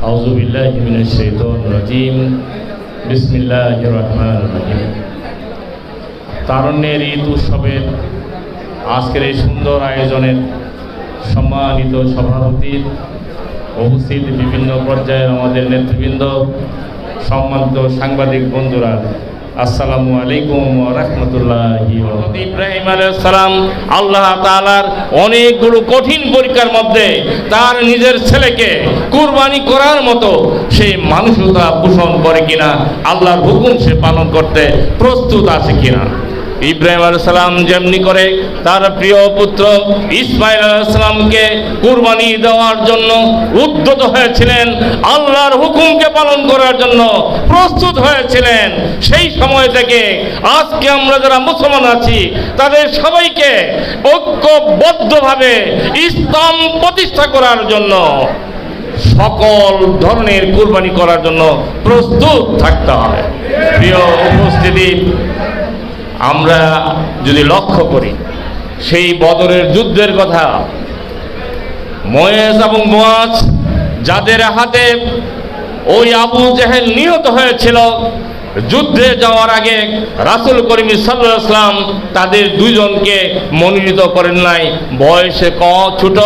أعوذ بالله من الشيطان الرجيم بسم الله الرحمن الرحيم তারণ্যের ঈদ উৎসবের আজকের এই সুন্দর আয়োজনের সম্মানিত সভাপতি উপস্থিত বিভিন্ন পর্যায়ের আমাদের নেতৃবৃন্দ সম্মানিত সাংবাদিক বন্ধুরা আসসালামু আলাইকুম রহমতুল্লাহ ইব্রাহিম সালাম, আল্লাহ তাআলার অনেকগুলো কঠিন পরীক্ষার মধ্যে তার নিজের ছেলেকে কুরবানি করার মতো সেই মানুষতা পোষণ করে কিনা, আল্লাহর হুকুম সে পালন করতে প্রস্তুত আছে কিনা। ইব্রাহিম আলাইসালাম যেমনি করে তার প্রিয় পুত্র ইসমাইল আলাইসালামকে কুরবানি দেওয়ার জন্য উদ্যত হয়েছিলেন আল্লাহর হুকুমকে পালন করার জন্য প্রস্তুত হয়েছিলেন। সেই সময় থেকে আজকে আমরা যারা মুসলমান আছি, তাদের সবাইকে ঐক্যবদ্ধভাবে ইসলাম প্রতিষ্ঠা করার জন্য সকল ধরনের কুরবানি করার জন্য প্রস্তুত থাকতে হবে। প্রিয় উপস্থিতি, আমরা যদি লক্ষ্য করি, সেই বদরের যুদ্ধের কথা, ময়েজ এবং মোয়াজ যাদের হাতে ওই আবু জেহেল নিহত হয়েছিল। যুদ্ধে যাওয়ার আগে রাসুল করিম সাল্লাম তাদের দুইজনকে মনোনীত করেন নাই। বয়সে ক, ছোট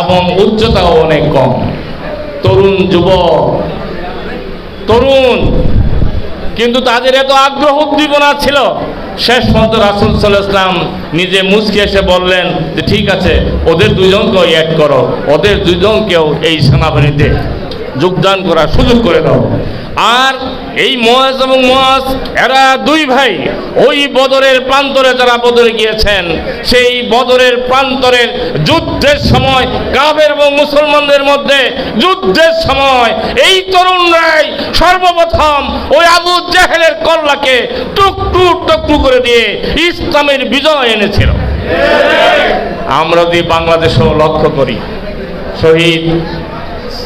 এবং উচ্চতাও অনেক কম। তরুণ যুবক, তরুণ। কিন্তু তাদের এত আগ্রহ উদ্দীপনা ছিল। শেষ পর্যন্ত রাসুল সাল্লাহাম নিজে মুসকে এসে বললেন যে, ঠিক আছে, ওদের দুজনকেও অ্যাড করো। ওদের দুজনকেও এই সেনাবাহিনীতে যোগদান করার সুযোগ করে দাও। আর এই মহাজ এবং মহাজ, এরা দুই ভাই, ওই বদরের প্রান্তরে যারা বদরে গিয়েছেন, সেই বদরের প্রান্তরের যুদ্ধের সময় কাবের এবং মুসলমানদের মধ্যে যুদ্ধের সময়, এই তরুণরাই সর্বপ্রথম ওই আবু জাহেলের কল্লাকে টুকটু টুকটু করে দিয়ে ইসলামের বিজয় এনেছিল। আমরা যদি বাংলাদেশেও লক্ষ্য করি, শহীদ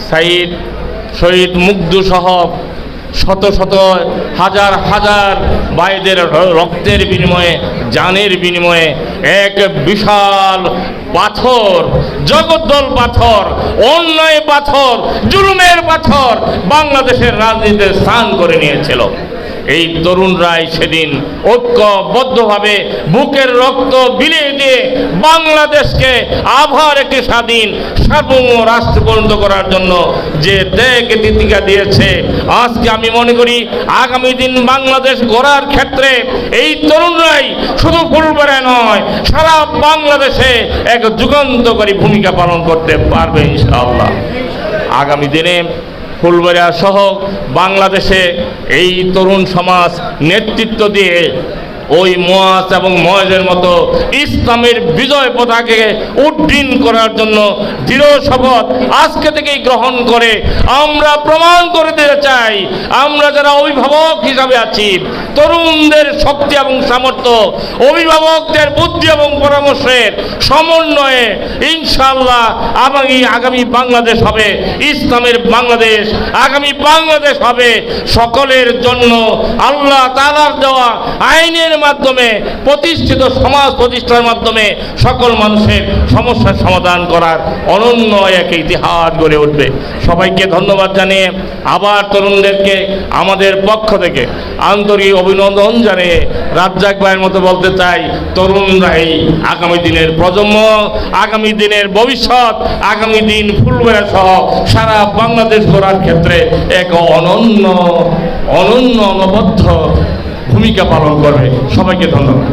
সাইদ শহীদ মুগ্ধ সহ শত শত হাজার হাজার বাইদের রক্তের বিনিময়ে, জানের বিনিময়ে এক বিশাল পাথর, জগদ্দল পাথর, অন্যায় পাথর, জুলুমের পাথর বাংলাদেশের রাজনীতিতে স্থান করে নিয়েছিল। এই তরুণরাই সেদিন ঐক্যবদ্ধভাবে বুকের রক্ত বিলিয়ে দিয়ে বাংলাদেশকে আবার একটি স্বাধীন সার্বভৌম রাষ্ট্র পরিণত করার জন্য যে ত্যাগ তিতিকা দিয়েছে, আজকে আমি মনে করি আগামী দিন বাংলাদেশ গড়ার ক্ষেত্রে এই তরুণরাই শুধু ফুলবেড়ায় নয়, সারা বাংলাদেশে এক যুগান্তকারী ভূমিকা পালন করতে পারবে ইনশাআল্লাহ। আগামী দিনে ফুলবেড়িয়া সহ বাংলাদেশে এই তরুণ সমাজ নেতৃত্ব দিয়ে ওই মোয়াজ এবং ময়েজের মতো ইসলামের বিজয় পতাকে উড্ডীন করার জন্য দৃঢ় শপথ আজকে থেকেই গ্রহণ করে। আমরা প্রমাণ করে দিতে চাই, আমরা যারা অভিভাবক হিসাবে আছি, তরুণদের শক্তি এবং সামর্থ্য, অভিভাবকদের বুদ্ধি এবং পরামর্শের সমন্বয়ে ইনশাল্লাহ আগামী আগামী বাংলাদেশ হবে, ইসলামের বাংলাদেশ আগামী বাংলাদেশ হবে। সকলের জন্য আল্লাহ তালার দেওয়া আইনের মাধ্যমে, প্রতিষ্ঠিত সমাজ প্রতিষ্ঠার মাধ্যমে সকল মানুষের সমস্যার সমাধান করার অনন্য এক ইতিহাস গড়ে উঠবে। সবাইকে ধন্যবাদ জানিয়ে আবার তরুণদেরকে আমাদের পক্ষ থেকে আন্তরিক অভিনন্দন জানিয়ে রাজ্জাক ভাইয়ের মতো বলতে চাই তরুণরাই আগামী দিনের প্রজন্ম, আগামী দিনের ভবিষ্যৎ, আগামী দিন ফুলবেড়া সহ সারা বাংলাদেশ গড়ার ক্ষেত্রে এক অনন্য অনন্য অনবদ্ধ ভূমিকা পালন করবে। সবাইকে ধন্যবাদ।